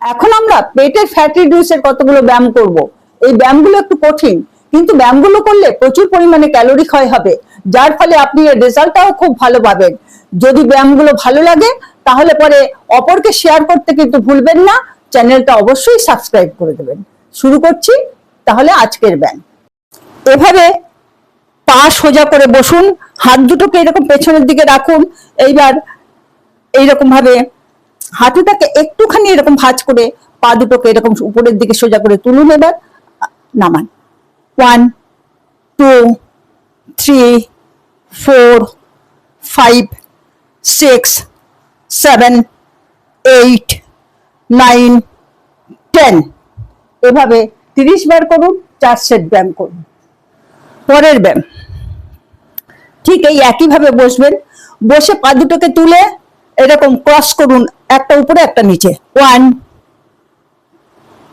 এখন আমরা পেটের ফ্যাট রিডিউসের কতগুলো ব্যায়াম করব? এই ব্যায়ামগুলো একটু কঠিন, কিন্তু ব্যায়ামগুলো করলে প্রচুর পরিমাণে ক্যালোরি ক্ষয় হবে, যার ফলে আপনি এর রেজাল্টটাও খুব ভালো পাবেন। যদি ব্যায়ামগুলো ভালো লাগে, তাহলে পরে অপরকে শেয়ার করতে কিন্তু ভুলবেন না, চ্যানেলটা অবশ্যই সাবস্ক্রাইব করে দেবেন। শুরু করছি, তাহলে আজকের ব্যায়াম। এভাবে পা সোজা করে বসুন, হাত দুটোকে এরকম পেছনের দিকে রাখুন, এইবার এইরকম ভাবে হাঁটুটাকে একটুখানি এরকম ভাঁজ করে পা দুটোকে এরকম উপরের দিকে সোজা করে তুলুন এবার। নামান। One two three four five six seven eight nine ten এভাবে তিরিশ বার করুন, চার সেট ব্যায়াম করুন। পরের ব্যায়াম। ঠিক এই একইভাবে বসবেন। বসে পা দুটোকে তুলে এরকম ক্রস করুন একটা উপরে, একটা নিচে। One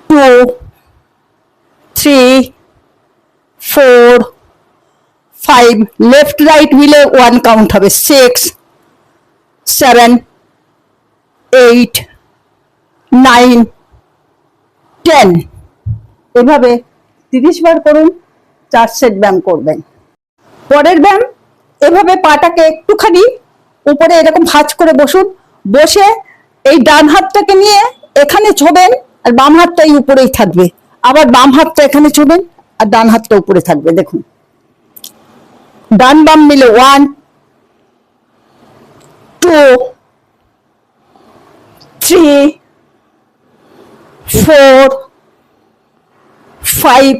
two three four five left right মিলে ওয়ান কাউন্ট হবে। Six seven eight nine ten এভাবে তিরিশ বার করুন চার সেট ব্যায়াম করবেন। পরের ব্যায়াম, এভাবে পাটাকে একটুখানি উপরে এরকম ভাঁজ করে বসুন। বসে এই ডান হাতটাকে নিয়ে এখানে ছোবেন আর বাম হাতটা এই উপরেই থাকবে। আবার বাম হাতটা এখানে ছোবেন আর ডান হাতটা উপরে থাকবে দেখুন। ডান বাম মিলে one two three four five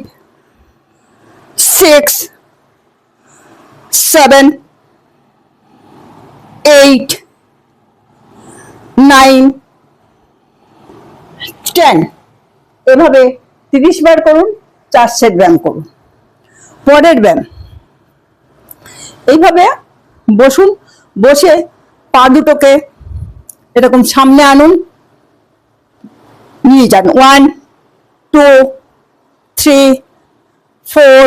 six seven, eight, nine, ten এভাবে তিরিশ বার করুন চার সেট ব্যায়াম করুন। পরের ব্যায়াম। এইভাবে বসুন বসে পা দুটোকে এরকম সামনে আনুন। নিয়ে যান। One two three four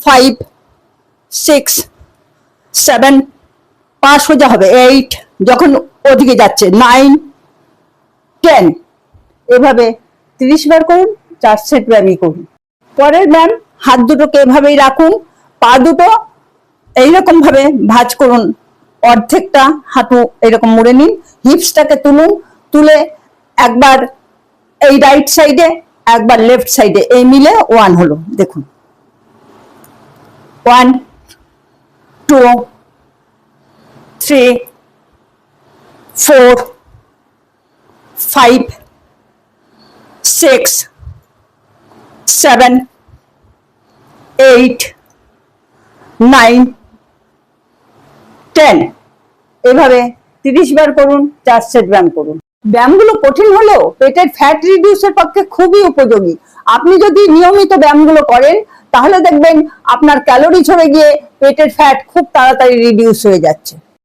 five six seven পা সোজা হবে এইট যখন ওদিকে যাচ্ছে নাইন টেন এভাবে তিরিশ বার করুন, চার সেট ব্যায়ামই করুন। পরের ব্যায়াম হাত দুটোকে এভাবেই রাখুন, পা দুটো এইরকম ভাবে ভাঁজ করুন, অর্ধেকটা হাঁটু এরকম মুড়ে নিন হিপসটাকে তুলুন, তুলে একবার এই রাইট সাইডে একবার লেফট সাইডে এই মিলে ওয়ান হলো, দেখুন। One two three four five six seven eight nine ten এভাবে তিরিশ বার করুন চার সেট ব্যায়াম করুন। ব্যায়ামগুলো কঠিন হলেও পেটের ফ্যাট রিডিউসের পক্ষে খুবই উপযোগী। আপনি যদি নিয়মিত ব্যায়ামগুলো করেন, তাহলে দেখবেন আপনার ক্যালোরি ছড়ে গিয়ে পেটের ফ্যাট খুব তাড়াতাড়ি রিডিউস হয়ে যাচ্ছে।